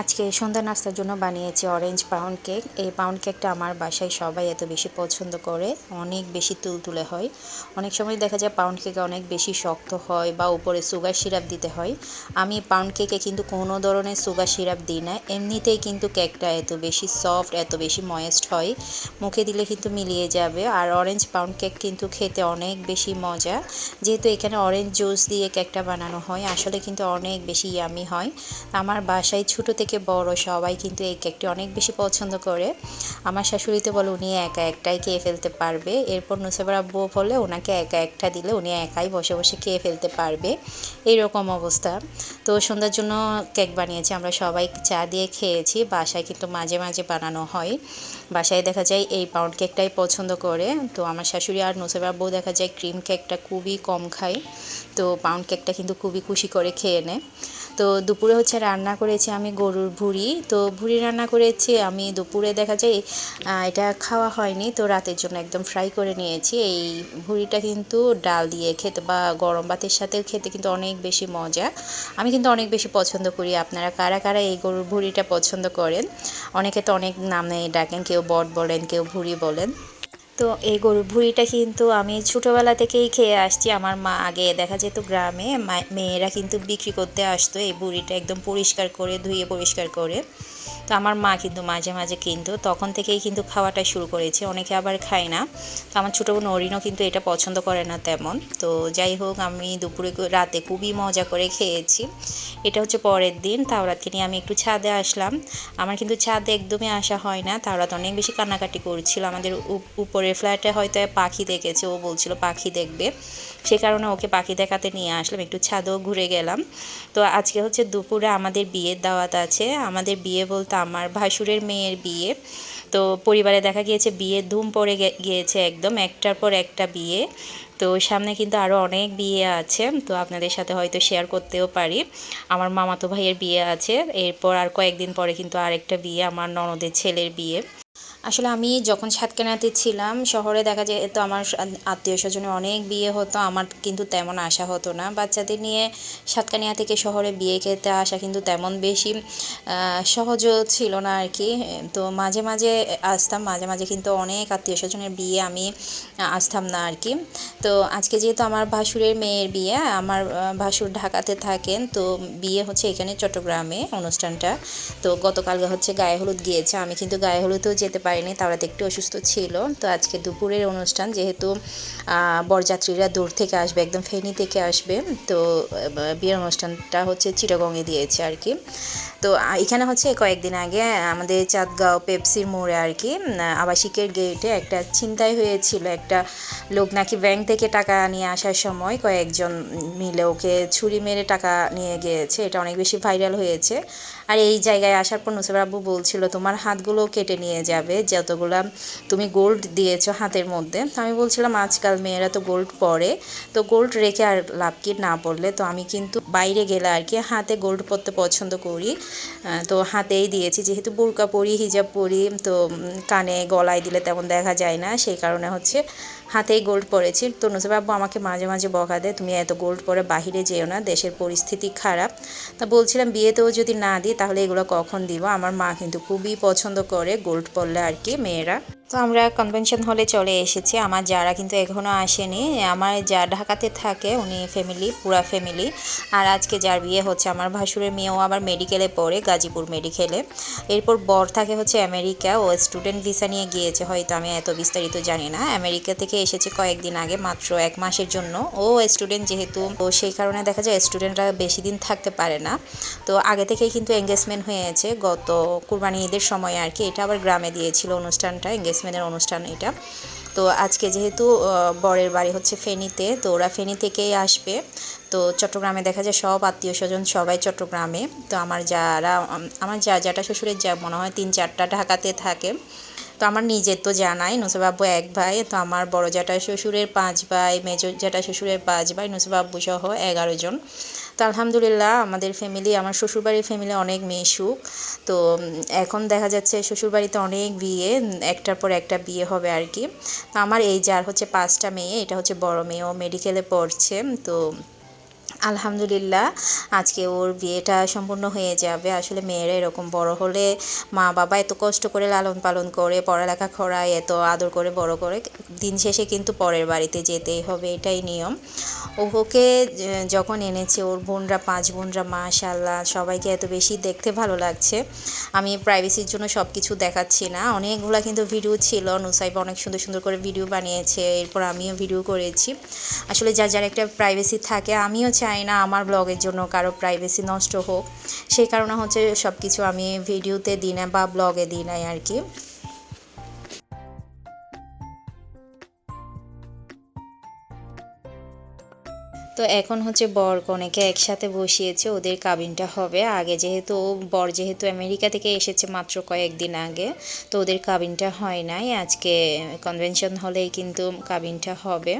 আজকে সন্ধ্যা নাস্তার জন্য বানিয়েছি অরেঞ্জ পাউন্ড কেক এই পাউন্ড কেকটা আমার বাসায় সবাই এত বেশি পছন্দ করে, অনেক বেশি তুলতুলে হয়। অনেক সময় দেখা যায় পাউন্ড কেকে অনেক বেশি শক্ত হয় বা উপরে সুগার সিরাপ দিতে হয়। আমি পাউন্ড কেকে কিন্তু কোনো ধরনের সুগার সিরাপ দিই না। এমনিতেই কিন্তু কেকটা এত বেশি সফট এত বেশি ময়েস্ট হয়। মুখে দিলে কিন্তু মিলিয়ে যাবে। আর অরেঞ্জ পাউন্ড কেক কিন্তু খেতে অনেক বেশি মজা। যেহেতু এখানে অরেঞ্জ জুস দিয়ে কেকটা বানানো হয়, আসলে কিন্তু অনেক বেশি ইয়ামি হয়। আমার বাসায় ছোটো থেকে বড় সবাই কিন্তু এই কেকটি অনেক বেশি পছন্দ করে। আমার শাশুড়িতে বলে উনি একা একটাই খেয়ে ফেলতে পারবে। এরপর নুসেবার আব্বু বলে ওনাকে একা একটা দিলে উনি একাই বসে বসে খেয়ে ফেলতে পারবে। এইরকম অবস্থা। তো সন্ধ্যার জন্য কেক বানিয়েছি, আমরা সবাই চা দিয়ে খেয়েছি। বাসায় কিন্তু মাঝে মাঝে বানানো হয়। বাসায় দেখা যায় এই পাউন্ড কেকটাই পছন্দ করে। তো আমার শাশুড়ি আর নুসেবার আব্বু দেখা যায় ক্রিম কেকটা খুবই কম খায়। তো পাউন্ড কেকটা কিন্তু খুবই খুশি করে খেয়ে নেয়। তো দুপুরে হচ্ছে রান্না করেছি আমি গরুর ভুড়ি। তো ভুড়ি রান্না করেছি, আমি দুপুরে দেখা যায় এটা খাওয়া হয়নি, তো রাতের জন্য একদম ফ্রাই করে নিয়েছি। এই ভুড়িটা কিন্তু ডাল দিয়ে খেতে বা গরম ভাতের সাথে খেতে কিন্তু অনেক বেশি মজা। আমি কিন্তু অনেক বেশি পছন্দ করি। আপনারা কারা কারা এই গরুর ভুড়িটা পছন্দ করেন? অনেকে তো অনেক নামে ডাকেন, কেউ বট বলেন, কেউ ভুড়ি বলেন। তো এই গরুর ভুঁড়িটা কিন্তু আমি ছোটোবেলা থেকেই খেয়ে আসছি। আমার মা আগে দেখা যেত গ্রামে মেয়েরা কিন্তু বিক্রি করতে আসতো এই ভুঁড়িটা একদম পরিষ্কার করে, ধুয়ে পরিষ্কার করে। তো আমার মা কিন্তু মাঝে মাঝে কিন্তু তখন থেকেই কিন্তু খাওয়াটা শুরু করেছে। অনেকে আবার খায় না। তো আমার ছোটো বোন অরিনও কিন্তু এটা পছন্দ করে না তেমন। তো যাই হোক, আমি দুপুরে রাতে খুবই মজা করে খেয়েছি। এটা হচ্ছে পরের দিন, তাওরাতকে নিয়ে আমি একটু ছাদে আসলাম। আমার কিন্তু ছাদে একদমই আসা হয় না। তাওরাত অনেক বেশি কান্নাকাটি করছিল। আমাদের উপরের ফ্ল্যাটে হয়তো পাখি দেখেছে, ও বলছিল পাখি দেখবে। সে কারণে ওকে পাখি দেখাতে নিয়ে আসলাম, একটু ছাদেও ঘুরে গেলাম। তো আজকে হচ্ছে দুপুরে আমাদের বিয়ের দাওয়াত আছে। আমাদের বিয়ে বলতে আমার ভাসুরের মেয়ের বিয়ে। তো পরিবারে দেখা গিয়েছে বিয়ে ধুম পড়ে গিয়েছে একদম, একটার পর একটা বিয়ে। তো সামনে কিন্তু আরও অনেক বিয়ে আছে, তো আপনাদের সাথে হয়তো শেয়ার করতেও পারি। আমার মামাতো ভাইয়ের বিয়ে আছে, এরপর আর কয়েকদিন পরে কিন্তু আরেকটা বিয়ে, আমার ননদের ছেলের বিয়ে। আসলে আমি যখন সাতকানাতে ছিলাম, শহরে দেখা যেত আমার আত্মীয় স্বজনের অনেক বিয়ে হতো, আমার কিন্তু তেমন আসা হতো না। বাচ্চাদের নিয়ে সাতকানিয়া থেকে শহরে বিয়ে খেতে আসা কিন্তু তেমন বেশি সহজও ছিল না আর কি তো মাঝে মাঝে আসতাম, মাঝে মাঝে কিন্তু অনেক আত্মীয় স্বজনের বিয়ে আমি আসতাম না আর কি তো আজকে যেহেতু আমার ভাসুরের মেয়ের বিয়ে, আমার ভাসুর ঢাকাতে থাকেন, তো বিয়ে হচ্ছে এখানে চট্টগ্রামে অনুষ্ঠানটা। তো গতকালকে হচ্ছে গায়ে হলুদ গিয়েছে, আমি কিন্তু গায়ে হলুদেও যেতে পারি পারেনি, তারা একটু অসুস্থ ছিল। তো আজকে দুপুরের অনুষ্ঠান, যেহেতু বরযাত্রীরা দূর থেকে আসবে, একদম ফেনি থেকে আসবে, তো বিয়ের অনুষ্ঠানটা হচ্ছে চিটাগংয়ে দিয়েছে আর কি তো এখানে হচ্ছে কয়েকদিন আগে, আমাদের চাঁদগাঁও পেপসির মোড়ে আর কি আবাসিকের গেটে একটা ছিনতাই হয়েছিল। একটা লোক নাকি ব্যাংক থেকে টাকা নিয়ে আসার সময় কয়েকজন মিলে ওকে ছুরি মেরে টাকা নিয়ে গিয়েছে। এটা অনেক বেশি ভাইরাল হয়েছে। আর এই জায়গায় আসার পর নুসের আব্বু বলছিল, তোমার হাতগুলো কেটে নিয়ে যাবে, যতগুলো তুমি গোল্ড দিয়েছ হাতের মধ্যে। আমি বলছিলাম, আজকাল মেয়েরা তো গোল্ড পরে, তো গোল্ড রেখে আর লাভ কি না পড়লে? তো আমি কিন্তু বাইরে গেলে আর কি হাতে গোল্ড পরতে পছন্দ করি। তো হাতেই দিয়েছি, যেহেতু বোরকা পরি, হিজাব পরি, তো কানে গলায় দিলে তেমন দেখা যায় না, সেই কারণে হচ্ছে হাতেই গোল্ড পরেছি। তো নুসেবাবু আমাকে মাঝে মাঝে বকা দেয়, তুমি এত গোল্ড পরে বাহিরে যেও না, দেশের পরিস্থিতি খারাপ। তা বলছিলাম, বিয়েতেও যদি না দিই তাহলে এগুলো কখন দিব? আমার মা কিন্তু খুবই পছন্দ করে গোল্ড পরলে আর কি, মেয়েরা। তো আমরা কনভেনশন হলে চলে এসেছি। আমার যারা কিন্তু এখনও আসেনি, আমার যা ঢাকাতে থাকে উনি ফ্যামিলি পুরা ফ্যামিলি আর আজকে যার বিয়ে হচ্ছে, আমার ভাসুরের মেয়েও আবার মেডিকেলে পড়ে, গাজীপুর মেডিকেলে এরপর বর থাকে হচ্ছে আমেরিকা, ও স্টুডেন্ট ভিসা নিয়ে গিয়েছে, হয়তো আমি এত বিস্তারিত জানি না। আমেরিকা থেকে এসেছে কয়েকদিন আগে, মাত্র এক মাসের জন্য। ও স্টুডেন্ট যেহেতু, তো সেই কারণে দেখা যায় স্টুডেন্টরা বেশি দিন থাকতে পারে না। তো আগে থেকেই কিন্তু এঙ্গেজমেন্ট হয়েছে। গত কুরবানি ঈদের সময় আর কি, এটা আবার গ্রামে দিয়েছিল অনুষ্ঠানটা এঙ্গেজমেন্টের অনুষ্ঠান এটা। তো আজকে যেহেতু বরের বাড়ি হচ্ছে ফেনীতে, তো ওরা ফেনী থেকেই আসবে। তো চট্টগ্রামে দেখা যায় সব আত্মীয় স্বজন সবাই চট্টগ্রামে। তো আমার যারা, আমার যা, যাটা শ্বশুরের যা, মনে হয় তিন চারটা ঢাকাতে থাকে। তো আমার নিজের তো জানাই নুসবাব্বু এক ভাই, তো আমার বড় জ্যাঠা শ্বশুরের পাঁচ ভাই মেজো জ্যাঠা শ্বশুরের পাঁচ ভাই নুসবাব্বু সহ এগারো জন। তো আলহামদুলিল্লাহ আমাদের ফ্যামিলি আমার শ্বশুরবাড়ির ফ্যামিলি অনেক মিশুক তো এখন দেখা যাচ্ছে শ্বশুরবাড়িতে অনেক বিয়ে একটার পর একটা বিয়ে হবে আর কি। তো আমার এই যার হচ্ছে পাঁচটা মেয়ে, এটা হচ্ছে বড় মেয়ে, ও মেডিকেলে পড়ছে, তো আলহামদুলিল্লাহ, আজকে ওর বিয়েটা সম্পূর্ণ হয়ে যাবে। আসলে মেয়েরা এরকম বড় হলে মা বাবা এত কষ্ট করে লালন পালন করে, পড়ালেখা করায়, এত আদর করে, বড় করে, দিন শেষে কিন্তু পরের বাড়িতে যেতেই হবে, এটাই নিয়ম। ওকে যখন এনেছে ওর বোনরা, পাঁচ বোনরা মাশাল্লাহ সবাইকে এত বেশি দেখতে ভালো লাগছে। আমি প্রাইভেসির জন্য সব কিছু দেখাচ্ছি না। অনেকগুলো কিন্তু ভিডিও ছিল, নুসাইব অনেক সুন্দর সুন্দর করে ভিডিও বানিয়েছে, এরপর আমিও ভিডিও করেছি। আসলে যার যার একটা প্রাইভেসি থাকে, আমিও চাই না আমার ব্লগের জন্য, কারও প্রাইভেসি নষ্ট হোক। সেই কারণে হচ্ছে সব কিছু আমি ভিডিওতে দিই না বা ব্লগে দিই নাই আর কি। তো এখন হচ্ছে বর কনেকে একসাথে বসিয়েছে, ওদের কাবিনটা হবে। আগে যেহেতু ও বর যেহেতু আমেরিকা থেকে এসেছে মাত্র কয়েকদিন আগে, তো ওদের কাবিনটা হয় নাই। আজকে কনভেনশন হলেই কিন্তু কাবিনটা হবে।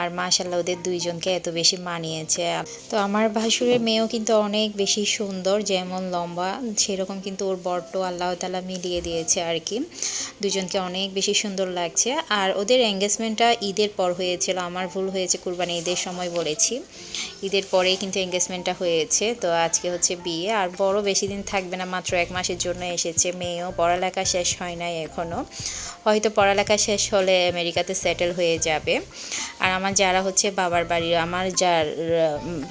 আর মাশাল্লাহ ওদের দুইজনকে এত বেশি মানিয়েছে। তো আমার ভাসুরের মেয়েও কিন্তু অনেক বেশি সুন্দর, যেমন লম্বা, সেরকম কিন্তু ওর বরটো আল্লাহ তালা মিলিয়ে দিয়েছে আর কি। দুজনকে অনেক বেশি সুন্দর লাগছে। আর ওদের এঙ্গেজমেন্টটা ঈদের পর হয়েছিল, আমার ভুল হয়েছে কুরবানি ঈদের সময় বলেছি ঈদের পরেই কিন্তু এঙ্গেজমেন্টটা হয়েছে। তো আজকে হচ্ছে বিয়ে। আর বড় বেশি দিন থাকবে না, মাত্র এক মাসের জন্য এসেছে। মেয়েও পড়ালেখা শেষ হয় নাই এখনও হয়তো পড়ালেখা শেষ হলে আমেরিকাতে সেটেল হয়ে যাবে। আর আমার যারা হচ্ছে বাবার বাড়ির আমার যার,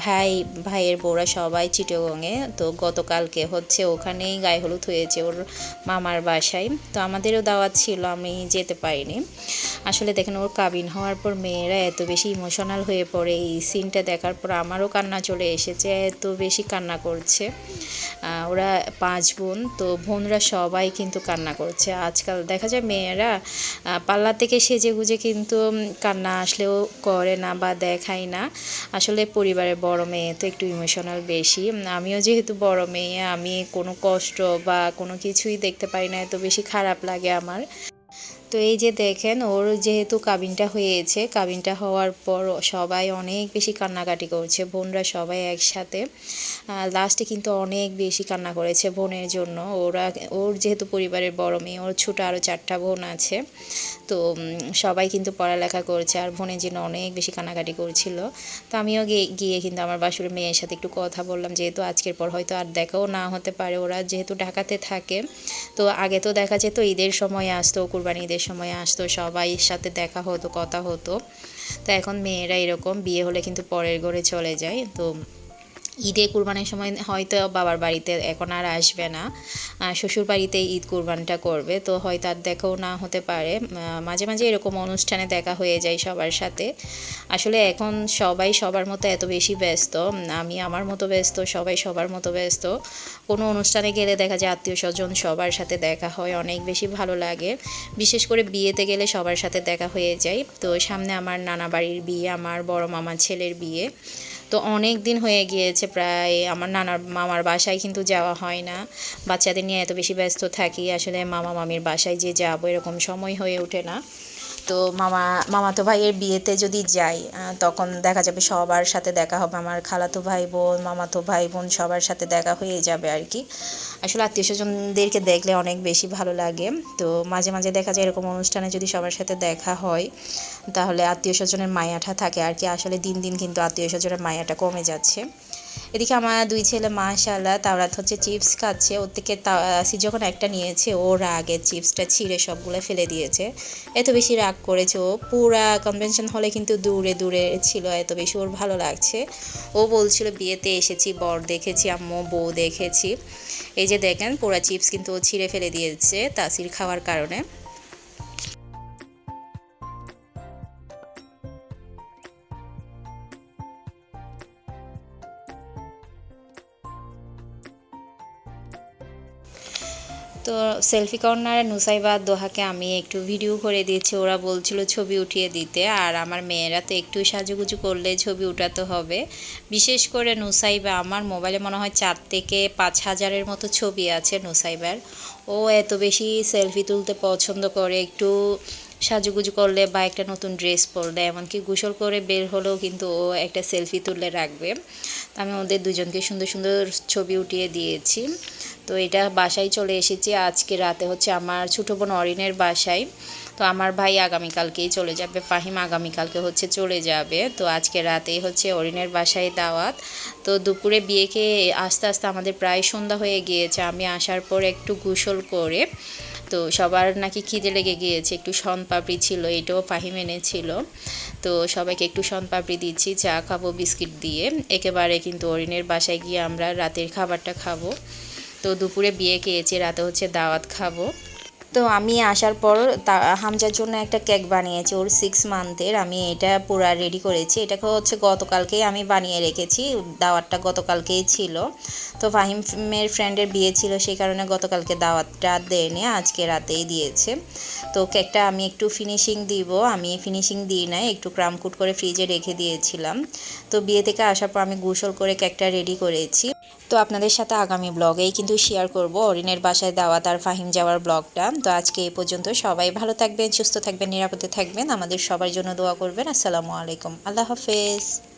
ভাই, ভাইয়ের বউরা সবাই চিটগঙে তো গতকালকে হচ্ছে ওখানেই গায়ে হলুদ হয়েছে ওর মামার বাসায়। তো আমাদেরও দাওয়াত ছিল, আমি যেতে পারিনি। আসলে দেখেন ওর কাবিন হওয়ার পর মেয়েরা এত বেশি ইমোশনাল হয়ে পড়ে এই সিনটা দেখার পর আমারও কান্না চলে এসেছে, এত বেশি কান্না করছে। ওরা পাঁচ বোন, তো বোনরা সবাই কিন্তু কান্না করছে। আজকাল দেখা যায় মেয়েরা পাল্লা থেকে সেজে গুজে কিন্তু কান্না আসলেও করে না বা দেখায় না। আসলে পরিবারের বড় মেয়ে তো একটু ইমোশনাল বেশি। আমিও যেহেতু বড় মেয়ে, আমি কোনো কষ্ট বা কোনো কিছুই দেখতে পারি না, এত বেশি খারাপ লাগে আমার। তো এই যে দেখেন, ওর যেহেতু কাবিনটা হয়েছে, কাবিনটা হওয়ার পর সবাই অনেক বেশি কান্নাকাটি করছে, বোনরা সবাই একসাথে। লাস্টে কিন্তু অনেক বেশি কান্না করেছে বোনের জন্য। ওরা, ওর যেহেতু পরিবারের বড় মেয়ে, ওর ছোটো আরও চারটা বোন আছে, তো সবাই কিন্তু পড়ালেখা করছে আর বোনের জন্য অনেক বেশি কান্নাকাটি করছিল। তো আমিও গিয়ে কিন্তু আমার বাসুর মেয়ের সাথে একটু কথা বললাম, যেহেতু আজকের পর হয়তো আর দেখাও না হতে পারে। ওরা যেহেতু ঢাকাতে থাকে, তো আগে তো দেখা যেত ঈদের সময় আসতো, কুরবানি ঈদের সময় আসতো, সবাই সাথে দেখা হতো, কথা হতো। তো এখন মেয়েরা এরকম বিয়ে হলে কিন্তু পরের ঘরে চলে যায়। তো ঈদে কুরবানির সময় হয়তো বাবার বাড়িতে এখন আর আসবে না। শ্বশুর বাড়িতে ঈদ কুরবানটা করবে। তো হয়তো আর দেখাও না হতে পারে। মাঝে মাঝে এরকম অনুষ্ঠানে দেখা হয়ে যায় সবার সাথে। আসলে এখন সবাই সবার মতো এত বেশি ব্যস্ত। আমি আমার মতো ব্যস্ত, সবাই সবার মতো ব্যস্ত। কোনো অনুষ্ঠানে গেলে দেখা যায় আত্মীয় স্বজন সবার সাথে দেখা হয়, অনেক বেশি ভালো লাগে। বিশেষ করে বিয়েতে গেলে সবার সাথে দেখা হয়ে যায়। তো সামনে আমার নানা বাড়ির বিয়ে, আমার বড় মামার ছেলের বিয়ে। তো অনেক দিন হয়ে গিয়েছে প্রায়। আমার নানার, মামার বাসায় কিন্তু যাওয়া হয় না। বাচ্চাদের নিয়ে এত বেশি ব্যস্ত থাকি, আসলে মামা মামির বাসায় যে যাব এরকম সময় হয়ে ওঠে না। তো মামা, মামাতো ভাইয়ের বিয়েতে যদি যাই তখন দেখা যাবে সবার সাথে দেখা হবে। আমার খালাতো ভাই বোন, মামাতো ভাই বোন সবার সাথে দেখা হয়ে যাবে আর কি। আসলে আত্মীয় স্বজনদেরকে দেখলে অনেক বেশি ভালো লাগে। তো মাঝে মাঝে দেখা যায় এরকম অনুষ্ঠানে যদি সবার সাথে দেখা হয়, তাহলে আত্মীয় স্বজনের মায়াটা থাকে আর কি। আসলে দিন দিন কিন্তু আত্মীয় স্বজনের মায়াটা কমে যাচ্ছে। এদিকে আমার দুই ছেলে মাশাল্লাহ তাওরাত হচ্ছে চিপস খাচ্ছে। ওর থেকে যখন একটা নিয়েছে, ও রাগে চিপসটা ছিঁড়ে সবগুলো ফেলে দিয়েছে। এত বেশি রাগ করেছে ও। পুরা কনভেনশন হলে কিন্তু দূরে দূরে ছিল, এত বেশি ওর ভালো লাগছে। ও বলছিল, বিয়েতে এসেছি, বর দেখেছি, আম্মু, বউ দেখেছি। এই যে দেখেন, পুরা চিপস কিন্তু ও ছিঁড়ে ফেলে দিয়েছে তাসির খাওয়ার কারণে। তো সেলফি কর্নার নুসাইবা দোহাকে আমি একটু ভিডিও করে দিয়েছি। ওরা বলছিল ছবি উঠিয়ে দিতে। আর আমার মেয়েরা তো একটু সাজুগুজু করলে ছবি উঠাতে হবে। বিশেষ করে নুসাইবা আমার মোবাইলে মনে হয় চার থেকে পাঁচ হাজারের মতো ছবি আছে নুসাইবার ও এত বেশি সেলফি তুলতে পছন্দ করে। একটু সাজুগুজু করলে বা একটা নতুন ড্রেস পরলে, এমনকি গোসল করে বের হলেও কিন্তু ও একটা সেলফি তুলে রাখবে। আমি ওদের দুজনকে সুন্দর সুন্দর ছবি উঠিয়ে দিয়েছি। তো এটা বাসায় চলে এসেছি। আজকে রাতে হচ্ছে আমার ছোটো বোন অরিনের বাসায়। তো আমার ভাই আগামীকালকেই চলে যাবে, ফাহিম আগামীকালকে হচ্ছে চলে যাবে। তো আজকে রাতেই হচ্ছে অরিনের বাসায় দাওয়াত। তো দুপুরে বিয়ে খেয়ে আস্তে আস্তে আমাদের প্রায় সন্ধ্যা হয়ে গিয়েছে। আমি আসার পর একটু গোসল করে, তো সবার নাকি খিদে লেগে গিয়েছে, একটু পাপড়ি ছিল, এটাও ফাহিম এনেছিল। তো সবাইকে একটু পাপড়ি দিচ্ছি, চা খাব, বিস্কিট দিয়ে। একেবারে কিন্তু অরিনের বাসায় গিয়ে আমরা রাতের খাবারটা খাব। তো দুপুরে বিয়ে খেয়েছি, রাতে হচ্ছে দাওয়াত খাব। তো আমি আসার পর হামজার জন্য একটা কেক বানিয়েছি, ওর সিক্স মান্থের আমি এটা পুরা রেডি করেছি। এটাকে হচ্ছে গতকালকেই আমি বানিয়ে রেখেছি, দাওয়াতটা গতকালকেই ছিল। তো ফাহিমের ফ্রেন্ডের বিয়ে ছিল, সেই কারণে গতকালকে দাওয়াতটা দেয়নি, আজকে রাতেই দিয়েছে। তো কেকটা আমি একটু ফিনিশিং দিব, আমি ফিনিশিং দিই নাই, একটু ক্রামকুট করে ফ্রিজে রেখে দিয়েছিলাম। তো বিয়ে থেকে আসার পর আমি গোসল করে কেকটা রেডি করেছি। তো আপনাদের সাথে আগামী ব্লগেই কিন্তু শেয়ার করব। অরিনের বাসায় দাওয়াত আর ফাহিম যাওয়ার ব্লগটা। তো আজকে এই পর্যন্ত সবাই ভালো থাকবেন, সুস্থ থাকবেন, নিরাপদে থাকবেন। আমাদের সবার জন্য দোয়া করবেন। আসসালামু আলাইকুম। আল্লাহ হাফেজ।